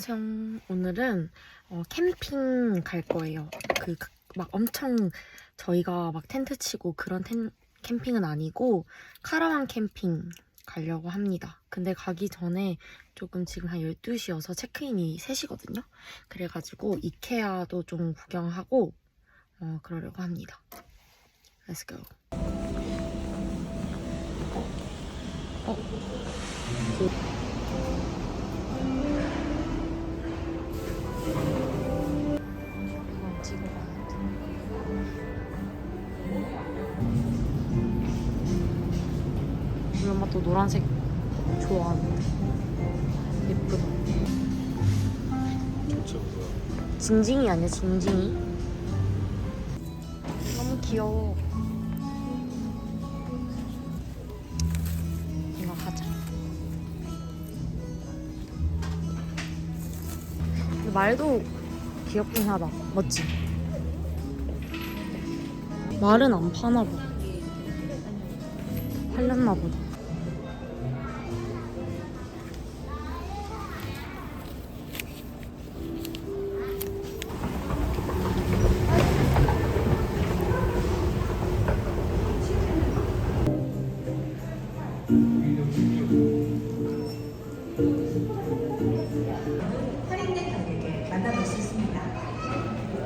안녕하세요. 오늘은 어, 캠핑 갈 거예요. 그 막 엄청 저희가 막 텐트 치고 그런 텐, 캠핑은 아니고 카라반 캠핑 가려고 합니다. 근데 가기 전에 조금 지금 한 12시여서 체크인이 3시거든요. 그래가지고 이케아도 좀 구경하고 어, 그러려고 합니다. Let's go. 어? 이 돼. 우리 엄마 또 노란색 좋아하는데 예쁘다. 징징이 아니야 징징이? 너무 귀여워. 이거 가자. 말도 귀엽긴 하다. 멋지? 말은 안 파나 봐. 팔렸나 보다.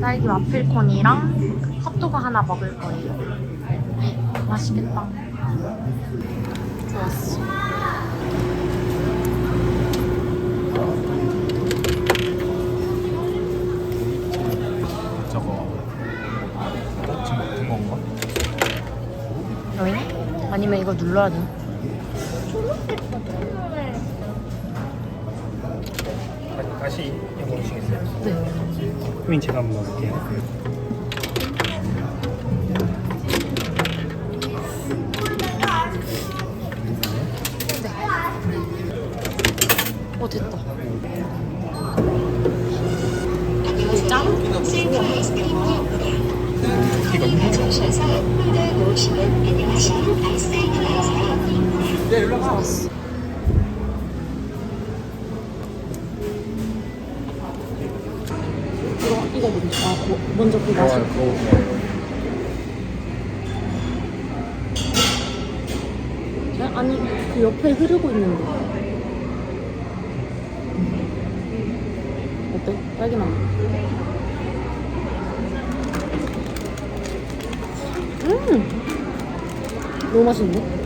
딸기 와플콘이랑 핫도그 하나 먹을 거예요. 맛있겠다. 좋았어. 저거 지금 같은 건가? 여기? 아니면 이거 눌러야 돼? 다- 다시 해보시겠어요? 네. 그럼 제가 한번 넣을게요. 어 됐다. 이게 짱? 이거? 좋 아 뭐, 먼저 그 마실 거. 네? 아니 그 옆에 흐르고 있는데. 어때? 딸기 맛. 음, 너무 맛있는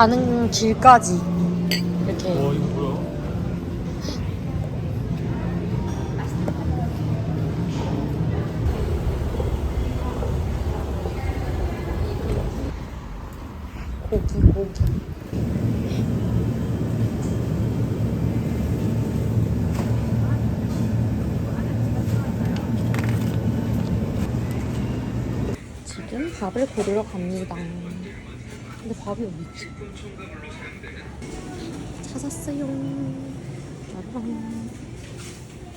가는 길까지 이렇게 어 이거 뭐야? 고기 고기. 지금 밥을 고르러 갑니다. 근데 밥이 어디 있지? 찾았어요. 짜라란.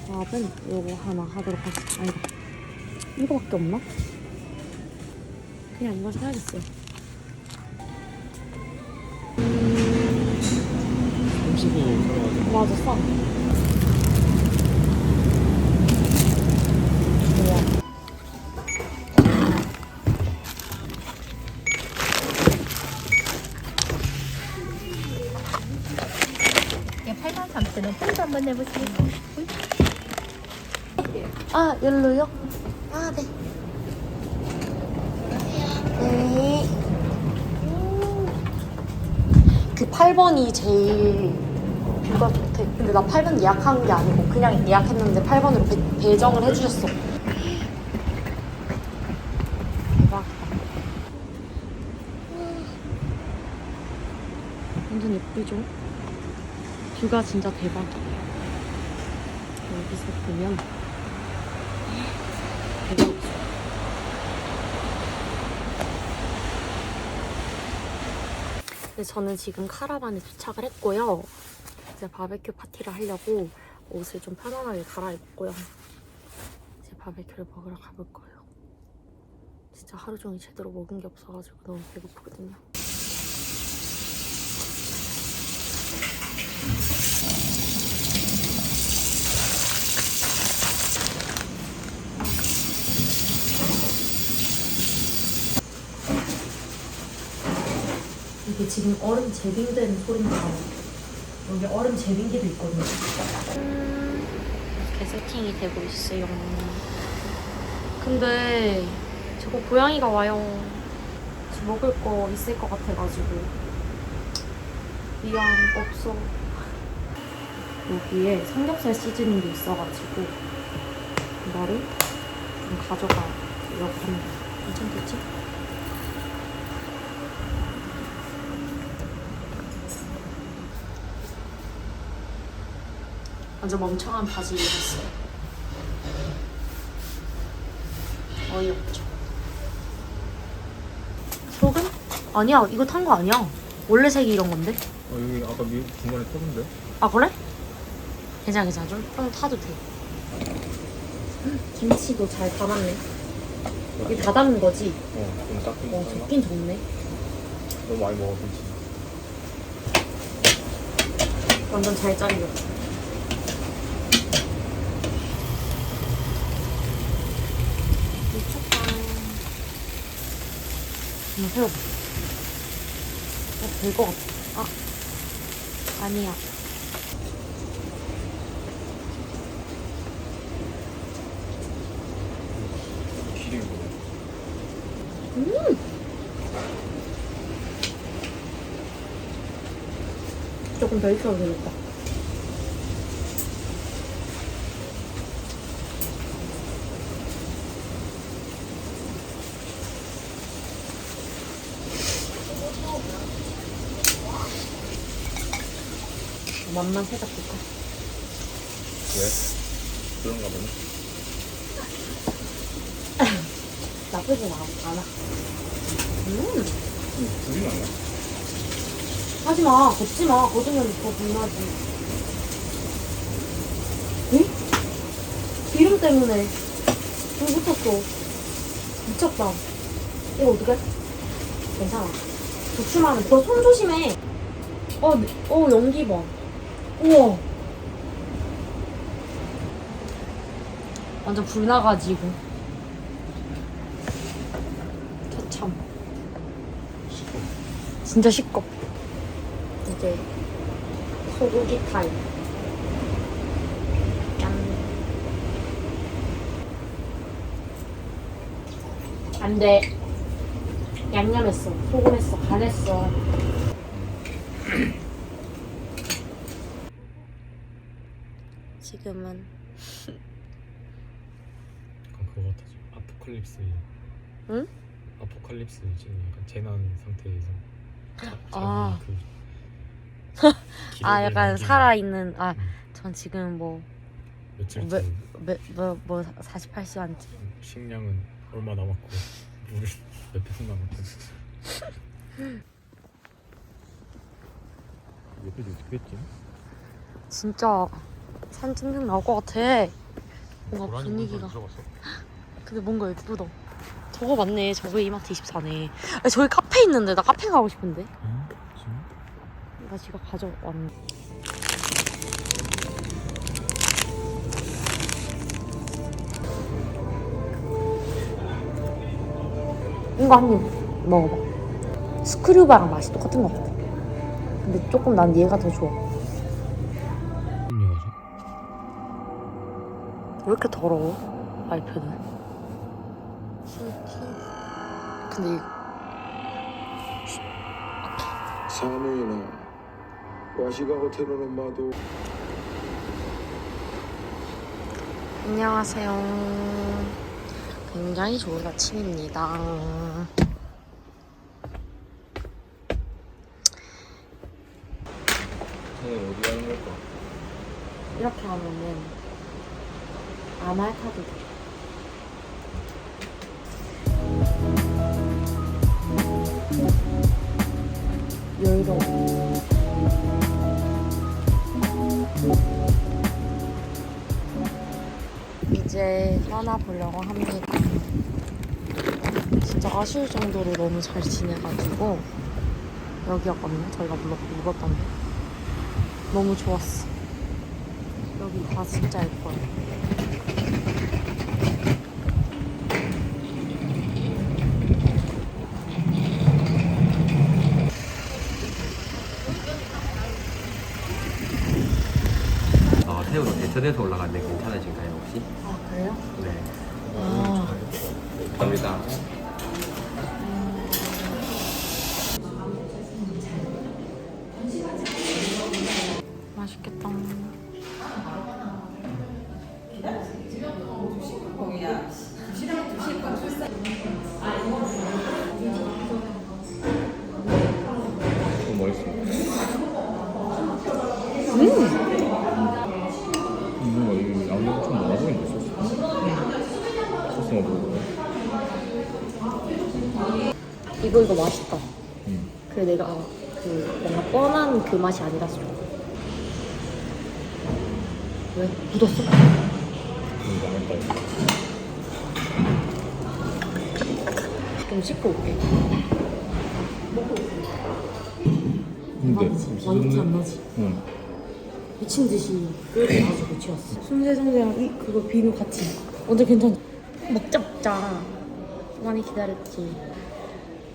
밥은 요거 하나 하도록 하겠습니다. 아니다. 이거밖에 없나? 그냥 이거 사야겠어요. 음식이 들어가지고 맞아 싸. 8만 3천 원 폰도 한번 내보세요. 아 열로요? 아 네. 네. 그 8번이 제일 뷰가 좋대. 근데 나 8번 예약한 게 아니고 그냥 예약했는데 8번으로 배, 배정을 해주셨어. 완전 예쁘죠? 뷰가 진짜 대박이에요. 여기서 보면 대박. 네, 저는 지금 카라반에 도착을 했고요. 이제 바베큐 파티를 하려고 옷을 좀 편안하게 갈아입고요. 이제 바베큐를 먹으러 가볼 거예요. 진짜 하루 종일 제대로 먹은 게 없어가지고 너무 배고프거든요. 이게 지금 얼음 제빙되는 소리인가 봐요. 여기 얼음 제빙기도 있거든요. 음, 이렇게 세팅이 되고 있어요. 근데 저거 고양이가 와요. 저 먹을 거 있을 것 같아가지고 미안 없어. 여기에 삼겹살 시즈닝도 있어가지고 이거를 좀 가져가려고 합니다. 괜찮겠지? 완전 멍청한 바지 입었어요. 어이없죠. 소금? 아니야, 이거 탄 거 아니야. 원래 색이 이런 건데. 어, 여기 아까 미 중간에 터던데? 아 그래? 괜찮아, 괜찮아. 좀, 좀 타도 돼. 음, 김치도 잘 담았네. 이게 다 담은 거지? 어, 좀 닦은 어, 거 좋긴 좋네. 너무 많이 먹어, 김치. 완전 잘 잘렸어. 미쳤다. 한번 세워봐. 어, 될것 같아. 아, 아니야. 기름이 뭐야? 조금 더 익혀도 되겠다. 맛만 살짝 볼까? 왜? 그런가 보네. 나쁘진 않아. 음, 응, 불이 나네. 하지 마. 걷지 마. 걷으면 더 불나지. 응? 기름 때문에 불 붙었어. 미쳤다. 이거 어떡해? 괜찮아. 조심하면 너손 조심해. 어, 네. 어 연기 봐. 우와. 완전 불 나가지고. 처참. 진짜 시끄럽. 이제 소고기 타임. 짠. 안 돼. 양념했어. 소금했어. 간했어. 지금은 약간 그거 같아지. 아포칼립스. 응? 아포칼립스 지금 약간 재난 상태에서. 자, 아. 그아 기록 을 약간 남기는 살아 있는 아 음. 전 지금 뭐 며칠 왜- 전 뭐, 뭐 48시간째 식량은 얼마 남았고 물을 몇병 남았고. 옆에 어떻게 했지? 진짜 산 찡찡 나올 것 같아 뭔가 분위기가? 근데 뭔가 예쁘다 저거 맞네 저거 이마트 24네 아, 저기 카페 있는데 나 카페 가고 싶은데 응? 지금 가져왔네 이거 한 입 먹어봐 스크류바랑 맛이 똑같은 것 같아 근데 조금 난 얘가 더 좋아? 왜 이렇게 더러워? 아이패드. 근데 이 사무이나 와시가 호텔은 엄마도 안녕하세요. 굉장히 좋은 아침입니다. 어디 가는 걸까? 이렇게 하면은 아말카도 돼. 이제 떠나보려고 합니다. 진짜 아쉬울 정도로 너무 잘 지내가지고 여기였거든요. 저희가 물었, 묵었던 데. 너무 좋았어. 여기 다 진짜 예뻐요. 어, 새우로 대천에서 올라갔는데 괜찮으신가요 혹시? 아 그래요? 네. 아 감사합니다. 맛있겠다. 좀. 음! 뭔가 이 양념 좀 많아 보이는데 소스. 소스만 보고. 이거 이거 맛있다. 음. 그 내가 그 뭔가 뻔한 그 맛이 아니라서. 왜 묻었어? 좀 씻고 올게. 근데? 완전 안 나지? 응. 미친 듯이 끌고 가지고 치웠어. 순대순대랑 이 그거 비누 같이. 완전 괜찮아. 먹자 먹자. 많이 기다렸지.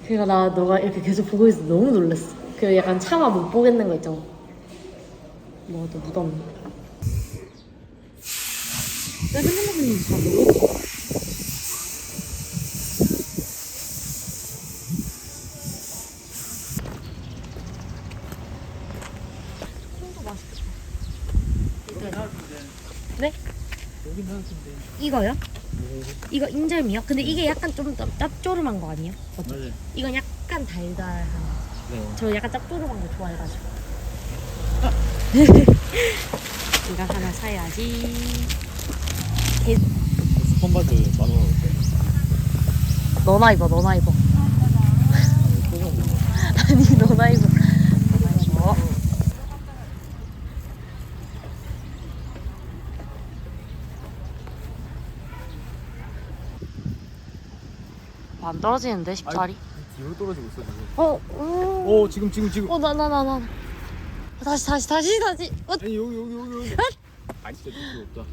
그러니까 나 너가 이렇게 계속 보고 있어 너무 놀랐어. 그 약간 차마 못 보겠는 거 있잖아. 뭐또 묻었네. 나 핸드폰이 잘 모르겠어. 콩도 맛있겠다. 네? 이거요? 이거 인절미요? 근데 이게 약간 좀 짭- 짭조름한 거 아니에요? 맞죠? 맞아요. 이건 약간 달달한 네. 저 약간 짭조름한 거 좋아해가지고 이거 하나 사야지 개... 스펀바즈 만 원. 어때? 너나 입어 너나 입어 아니 너나 입어 너나 입어 안 떨어지는데 10짜리? 뒤로 떨어지고 있어 지금. 어, 오, 오 지금 지금 지금. 어, 나, 나, 나, 나. 다시, 다시, 다시, 다시. 어, 아니 여기 여기 여기 여기. 아 진짜 필요 없다.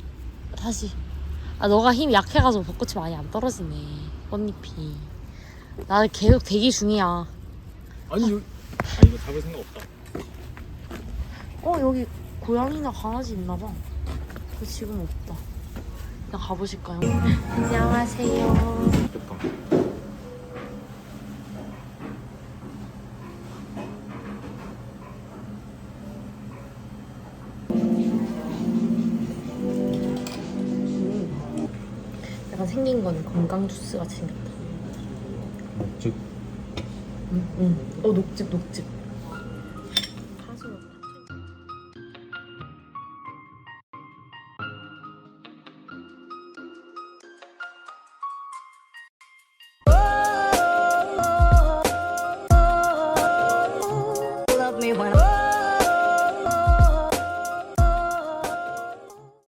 다시. 아, 너가 힘이 약해가지고 벚꽃이 많이 안 떨어지네. 꽃잎이. 나 계속 대기 중이야. 아니 여기. 아 이거 잡을 생각 없다. 어, 여기 고양이나 강아지 있나 봐. 그 지금 없다. 일단 가보실까요? 안녕하세요. 됐다. 약간 생긴 건 건강 주스 같이 생겼다. 즉 응, 응. 어, 녹즙, 녹즙.